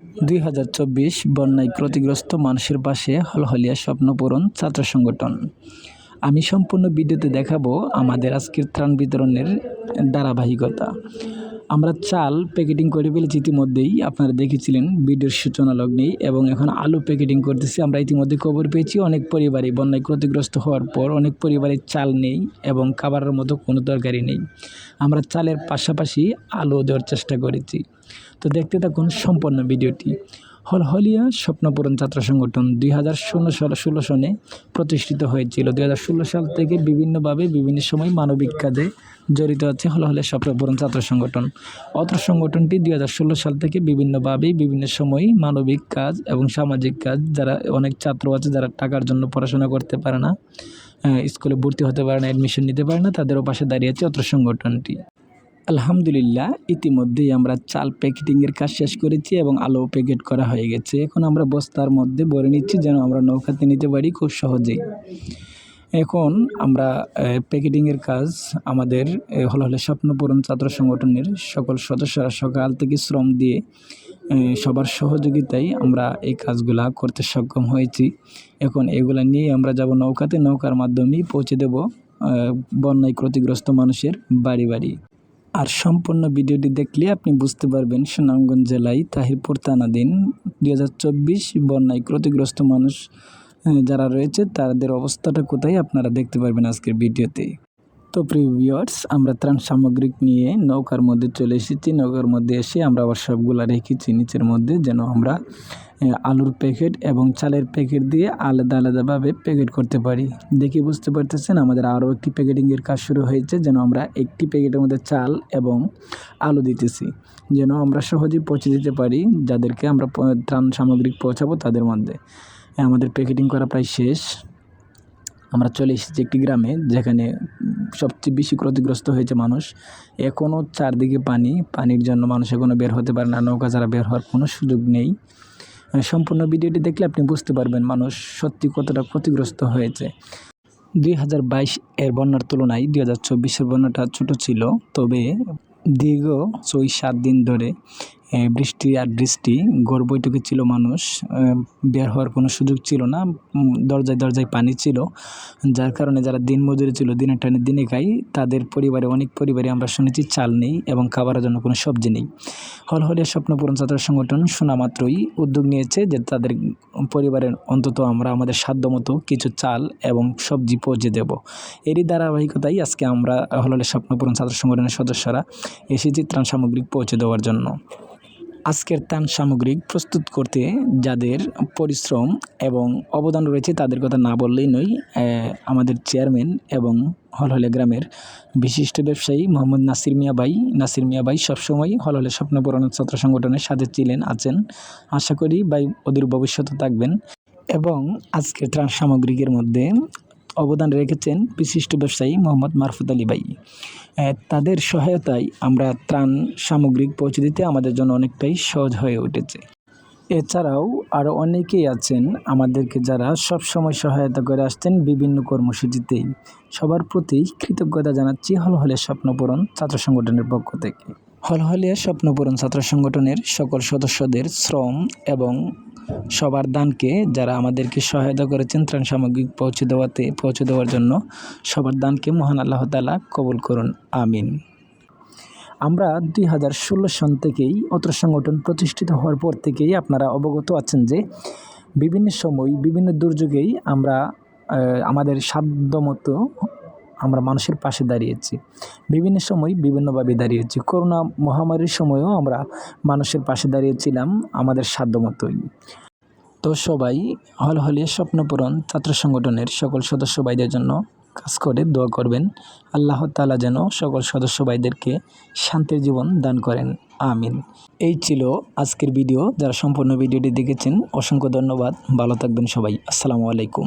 দুই হাজার চব্বিশ বন্যায় ক্ষতিগ্রস্ত মানুষের পাশে হলহলিয়া স্বপ্নপূরণ ছাত্র সংগঠন। আমি সম্পূর্ণ ভিডিওতে দেখাবো আমাদের আজকের ত্রাণ বিতরণের ধারাবাহিকতা। আমরা চাল প্যাকেটিং করে ফেলেছি ইতিমধ্যেই। আপনারা দেখেছিলেন ভিডিওর সূচনা লগ্নেই এবং এখন আলু প্যাকেটিং করতেছি। আমরা ইতিমধ্যে খবর পেয়েছি, অনেক পরিবারে বন্যায় ক্ষতিগ্রস্ত হওয়ার পর অনেক পরিবারে চাল নেই এবং খাবারের মতো কোনো তরকারি নেই। আমরা চালের পাশাপাশি আলু দেওয়ার চেষ্টা করেছি। তো দেখতে থাকুন সম্পূর্ণ ভিডিওটি। হলহলিয়া স্বপ্নপূরণ ছাত্র সংগঠন দুই হাজার ষোলো সাল, ষোলো সনে প্রতিষ্ঠিত হয়েছিল। দুই হাজার ষোলো সাল থেকে বিভিন্নভাবে বিভিন্ন সময় মানবিক কাজে জড়িত আছে হলো হলহলিয়া স্বপ্নপূরণ ছাত্র সংগঠন। অত্র সংগঠনটি দুই হাজার ষোলো সাল থেকে বিভিন্নভাবেই বিভিন্ন সময় মানবিক কাজ এবং সামাজিক কাজ যারা অনেক ছাত্র আছে যারা টাকার জন্য পড়াশোনা করতে পারে না স্কুলে ভর্তি হতে পারে না অ্যাডমিশন নিতে পারে না তাদেরও পাশে দাঁড়িয়েছে অত্র সংগঠনটি। আলহামদুলিল্লাহ, ইতিমধ্যেই আমরা চাল প্যাকেটিংয়ের কাজ শেষ করেছি এবং আলো প্যাকেট করা হয়ে গেছে। এখন আমরা বস্তার মধ্যে ভরে নিচ্ছি যেন আমরা নৌকাতে নিতে পারি খুব সহজেই। এখন আমরা প্যাকেটিংয়ের কাজ আমাদের হল হলে স্বপ্নপূরণ ছাত্র সংগঠনের সকল সদস্যরা সকাল থেকে শ্রম দিয়ে সবার সহযোগিতায় আমরা এই কাজগুলা করতে সক্ষম হয়েছি। এখন এগুলা নিয়ে আমরা যাব নৌকাতে, নৌকার মাধ্যমেই পৌঁছে দেব বন্যায় ক্ষতিগ্রস্ত মানুষের বাড়ি বাড়ি। আর সম্পূর্ণ ভিডিওটি দেখলে আপনি বুঝতে পারবেন, সুনামগঞ্জ জেলায় তাহিরপুর থানাধীন দুই হাজার চব্বিশ বন্যায় ক্ষতিগ্রস্ত মানুষ যারা রয়েছে, তাদের অবস্থাটা কোথায় আপনারা দেখতে পারবেন আজকের ভিডিওতে। তো প্রিভিয়ার্স আমরা ত্রাণ সামগ্রিক নিয়ে নৌকার মধ্যে চলে এসেছি। নৌকার মধ্যে এসে আমরা আবার সবগুলো রেখেছি। নিচের মধ্যে যেন আমরা আলুর প্যাকেট এবং চালের প্যাকেট দিয়ে আলাদা আলাদাভাবে প্যাকেট করতে পারি। দেখে বুঝতে পারতেছেন, আমাদের আরও একটি প্যাকেটিংয়ের কাজ শুরু হয়েছে। যেন আমরা একটি প্যাকেটের মধ্যে চাল এবং আলু দিতেছি। যেন আমরা সহজেই পৌঁছে দিতে পারি, যাদেরকে আমরা ত্রাণ সামগ্রিক পৌঁছাবো তাদের মধ্যে। আমাদের প্যাকেটিং করা প্রায় শেষ। আমরা চলে এসেছি একটি গ্রামে, যেখানে সবচেয়ে বেশি ক্ষতিগ্রস্ত হয়েছে মানুষ। এখনও চারদিকে পানি, পানির জন্য মানুষ এখনও বের হতে পারে না, নৌকা ছাড়া বের হওয়ার কোনো সুযোগ নেই। সম্পূর্ণ ভিডিওটি দেখলে আপনি বুঝতে পারবেন মানুষ সত্যি কতটা ক্ষতিগ্রস্ত হয়েছে। দুই হাজার বাইশ এর বন্যার তুলনায় দুই হাজার চব্বিশের বন্যাটা ছোটো ছিল, তবে দীর্ঘ ছয় সাত দিন ধরে বৃষ্টি আর বৃষ্টি ঘর বৈঠকে ছিল মানুষ বের হওয়ার কোনো সুযোগ ছিল না দরজায় দরজায় পানি ছিল, যার কারণে যারা দিন মজুরি ছিল দিনের টানে দিনে খাই, তাদের পরিবারে, অনেক পরিবারে আমরা শুনেছি চাল নেই এবং খাবারের জন্য কোনো সবজি নেই। হলহলিয়া স্বপ্নপূরণ ছাত্র সংগঠন শোনা মাত্রই উদ্যোগ নিয়েছে যে তাদের পরিবারের অন্তত আমরা আমাদের সাধ্যমতো কিছু চাল এবং সবজি পৌঁছে দেব। এরই ধারাবাহিকতাই আজকে আমরা হলহলিয়া স্বপ্নপূরণ ছাত্র সংগঠনের সদস্যরা এসেছি ত্রাণ সামগ্রিক পৌঁছে দেওয়ার জন্য। আজকের ত্রাণ সামগ্রিক প্রস্তুত করতে যাদের পরিশ্রম এবং অবদান রয়েছে তাদের কথা না বললেই নয় আমাদের চেয়ারম্যান এবং হলহলে গ্রামের বিশিষ্ট ব্যবসায়ী মোহাম্মদ নাসির মিয়া ভাই। নাসির মিয়া ভাই সবসময় হলহলে স্বপ্ন পূরণ ছাত্র সংগঠনের সাথে ছিলেন, আছেন। আশা করি ভাই ওদের ভবিষ্যতে থাকবেন। এবং আজকের ত্রাণ সামগ্রিকের মধ্যে অবদান রেখেছেন বিশিষ্ট ব্যবসায়ী মোহাম্মদ মারফুত আলী ভাই। তাদের সহায়তায় আমরা ত্রাণ সামগ্রিক পৌঁছে দিতে আমাদের জন্য অনেকটাই সহজ হয়ে উঠেছে। এছাড়াও আরও অনেকেই আছেন আমাদেরকে যারা সব সময় সহায়তা করে আসছেন বিভিন্ন কর্মসূচিতেই। সবার প্রতি কৃতজ্ঞতা জানাচ্ছি হলহলিয়া স্বপ্নপূরণ ছাত্র সংগঠনের পক্ষ থেকে। হলহলিয়া স্বপ্নপূরণ ছাত্র সংগঠনের সকল সদস্যদের শ্রম এবং সবার দানকে যারা আমাদেরকে সহায়তা করেছেন ত্রাণ সামগ্রী পৌঁছে দেওয়াতে, পৌঁছে দেওয়ার জন্য সবার দানকে মহান আল্লাহ তালা কবুল করুন, আমিন। আমরা দুই হাজার ষোলো সন থেকেই অত্র সংগঠন প্রতিষ্ঠিত হওয়ার পর থেকেই আপনারা অবগত আছেন যে বিভিন্ন সময়, বিভিন্ন দুর্যোগেই আমরা আমাদের সাধ্যমতো আমরা মানুষের পাশে দাঁড়িয়েছি। বিভিন্ন সময় বিভিন্নভাবে দাঁড়িয়েছি। করোনা মহামারীর সময়ও আমরা মানুষের পাশে দাঁড়িয়েছিলাম আমাদের সাধ্যমতোই তো সবাই হল হলে স্বপ্নপূরণ ছাত্র সংগঠনের সকল সদস্য ভাইদের জন্য কাজ করে দোয়া করবেন। আল্লাহ তালা যেন সকল সদস্য ভাইদেরকে শান্তির জীবন দান করেন। আমিন। এই ছিল আজকের ভিডিও। যারা সম্পূর্ণ ভিডিওটি দেখেছেন, অসংখ্য ধন্যবাদ। ভালো থাকবেন সবাই। আসসালামু আলাইকুম।